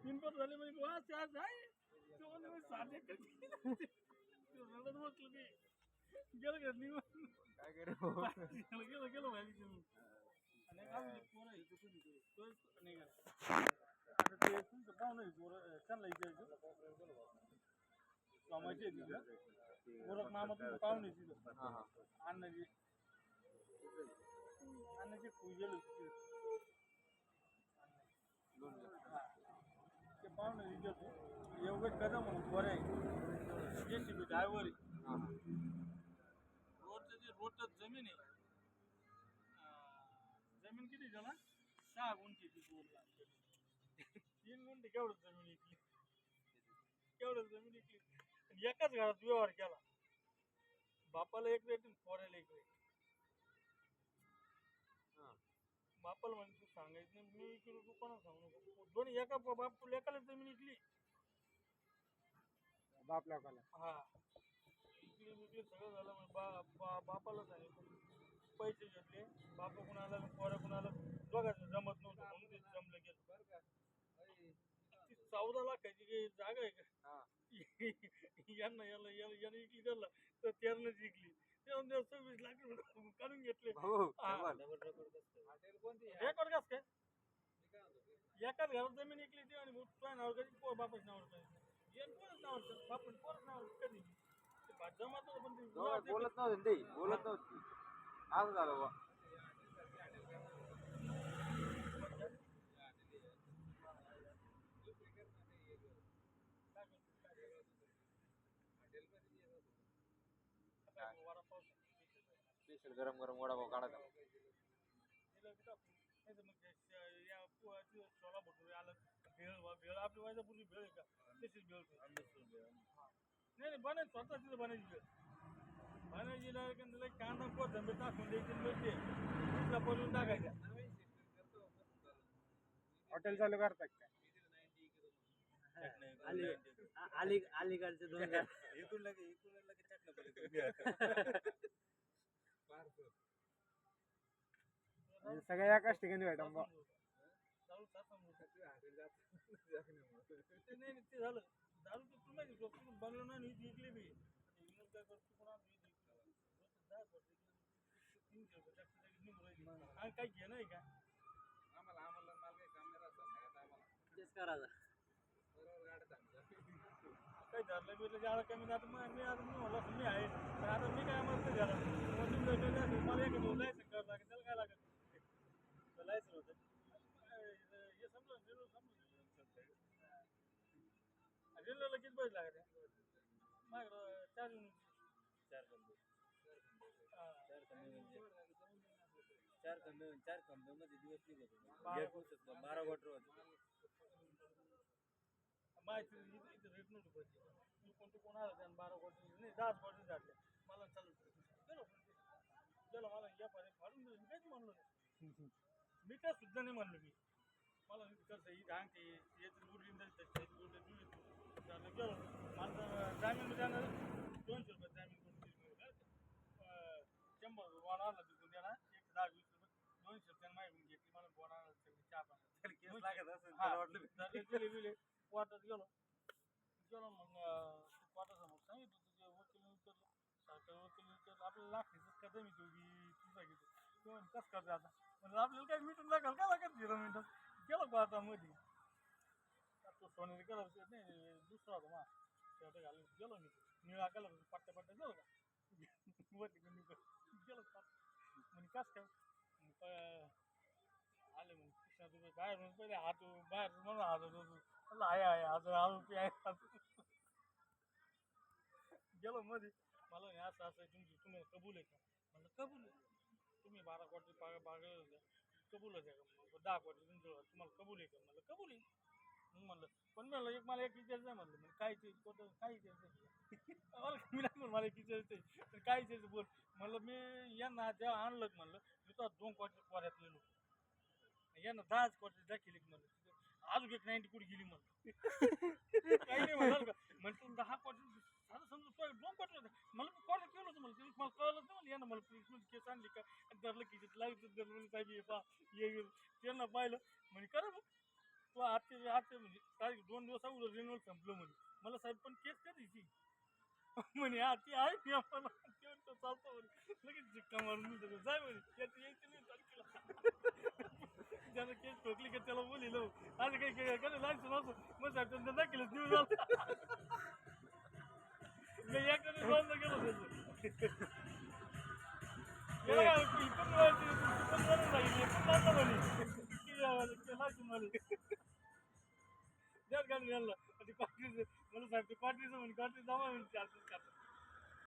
पण झाले म्हणजे वा चार आहे तो म्हणे मी रडत बसलो मी गेलं का निघून काय करू गेलं गेलं गेलं आणि अजून एक पोरं कोणी तो? तोच नाही का? आता ते तुमचं पाहुणं आहे पोरं, त्यांना विचारायचं. कामाचे आहे तिथं. गोरख मामा तुमचं पाहुणे आहे तिथं. हा हा अण्णाजी अण्णाची पूजेल होती तिथं. दोन दिवस. हा. ते पाहुणे विचारतो एवढं कदम म्हणून बरं आहे जे सी बी ड्रायव्हर आहे रोडचं जे रोडचं जमीन आहे जमीन किती झाला सहा गुंठी ती रोडला तीन गुंठी केवढं जमीन विकली? केवढं जमीन विकली? एकाच घरात व्यवहार केला. बापाला एक रेट पोराला एक रेट. बापाला म्हणजे तू सांगायचं नाही. मी इकडे तू कोणाला सांगू नको? दोन्ही एका बाप लेकाला जमीन विकली बाप लोकाला. हा. इकडे विकले सगळं झालं मग बा बा बापाला सांगितलं पैसे घेतले. बापा कुणाला पोरा कुणाला दोघांचं जमत नव्हतं म्हणून ते जमलं गेलं. ती चौदा लाखाची काही जागा आहे का? यांना याला याला याने विकली त्याला तर त्यानं जिंकली त्यानंतर सव्वीस लाख रुपये काढून घेतले. भाऊ हा. डबल. रेकॉर्ड कस काय एकाच घरात जमीन विकली ती आणि तुझ्या नावावर कधी? पो बापाच्या नावावर कधी? येण कोणच नावावर बापन कोणच नावावर कधी? ते भात जमात होतं पण ते जवळ बोलत नव्हते ते. बोलत नव्हती. असं झालं बा काय स्पेशल गरम गरम वडापाव की पोहाची छोला भटुरे आलं भेळ भेळ आपली व्हायचा पूर्वी भेळ आहे का तशीच भेळ. नाही नाही बनायची स्वतः तिथं बनायची भेळ बनायची ना की त्याला कांदा कोथंबीर टाकून द्यायची मिरची तिथला बनवून टाकायच्या हॉटेल चालू करतात काय अली अली अलीकडचे दोन. इकडून लगे इकडून लगे टाकलं म्हणजे सगळ्या एकाच ठिकाणी भेटून बा ही काय ही घेणं आहे का आम्हाला आम्हाला माल काही काम नाही राहत नाही आम्हाला. तेच करायचं. धरलं बिरलं ज्यादा कमी जातं मग मी आता म्हणलं मी आहे. पण आता मी काय म्हणतो घ्यायला मग तुम्ही असेल, मला एक लायसन करावं लागेल. त्याला काय लागेल? लायसन होतं. हे समजा रेल्वे समजा रेल्वेला किती पैसे लागते माझ्याकडं चार युनिट चार कंपनी चार कमी म्हणजे चार कमी चार दिवस निघतो दिवसात बारा क्वार्टर होते. माहिती रेट नव्हती कोणते कोण आलं त्यानं बारा कोटी नाही दहा कोटी झाले मला चालू गेलो मला या पाहिजे फाडून दिलं. मी काहीच म्हणलो नाही. मी काय सुद्धा नाही म्हणलो मी. मला कसं ही धांगते याचं उडली झालं गेलो मला जामीन जाणार दोनशे रुपये जामीन करून शंभर बोन आला तिथून त्याला एक दहा वीस रुपये. दोनशे रुपये मागून घेतली. मला बोन आला चहा पाण्यात. लागत असेल बिले वाटत गेलो. गेलो मग अं, ते वाटासमोर सांगितलं तुझे वकील विचारलं सरकारी वकील विचारलं आपल्याला लागतेच का दमी दोघी तू सांगितलं ते म्हणे कसं करते आता? म्हणजे आपल्याला काय मिटून लागेल का लागत झिरो मिनिटात गेलो का आता मध्ये? तो सोनेरी कलर नाही दुसरा होता मा. शर्ट घालून गेलो मी. निळा कलर पट्ट्या पट्ट्या गेलो का? वरती गुंडी गेलो का? म्हणे कसं काय? आले मग कृष्णा तुम्ही बाहेर म्हणून पहिले हात बाहेर म्हणून हात होतो म्हणलं आहे आहे आज आज रुपये आहे हात गेलो मध्ये. मला नाही असं असं आहे, तुमची तुम्ही कबूल आहे का? म्हणलं कबूल आहे. तुम्ही बारा कोटी पाग द्या कबूलच आहे का? दहा कोटी तुमचं तुम्हाला कबूल आहे का? म्हणलं कबूल आहे. मग म्हणलं पण म्हणलं एक मला एक विचारायचं आहे म्हणलं म्हणजे काय ते कोणतं काय विचारायचं मला मी नाही मला एक विचारायचं आहे. तर काय विचारायचं बोल. म्हणलं मी यांना जेव्हा आणलं म्हणलं. मी तो दोन कोटी पोऱ्यात लिहिलो यांना दहाच क्वार्टर दाखिली म्हणलं. अजून एक नाईन्टी कुठे गेली म्हणलं. काही नाही म्हणाल का? म्हणजे दहा क्वार्टर साधं समजा तो दोन क्वार्टर होते. मला क्वार्टर केलं होतं मला ते मला कळलं नाही म्हणलं. यांना मला पोलीस केस आणली का? आणि धरलं की लागलं धरलं साहेब ये पा ये ये. त्यांना पाहिलं. म्हणे करा मग. तू आजचे आजचे म्हणजे तारीख दोन दिवस अगोदर रिन्युअल संपलं म्हणे. मला साहेब पण केस कधीची? म्हणे हा ती आहे की आपण ते म्हणतो चालतो म्हणे. लगेच जिक्का मारून मी सगळं जाय म्हणे त्याचं यायचं नाही तारखेला. ज्यानं केस ठोकली का त्याला बोलिलो आज काही काही काय लायचं नव्हतं मग साहेब त्यांना दाखिलच न्यूज आला. मी एकाने बंद गेलो त्याचं ती पण पण मला. साहेब ते क्वार्टरीचं म्हणे क्वार्टरी जमा चार्जेस करतात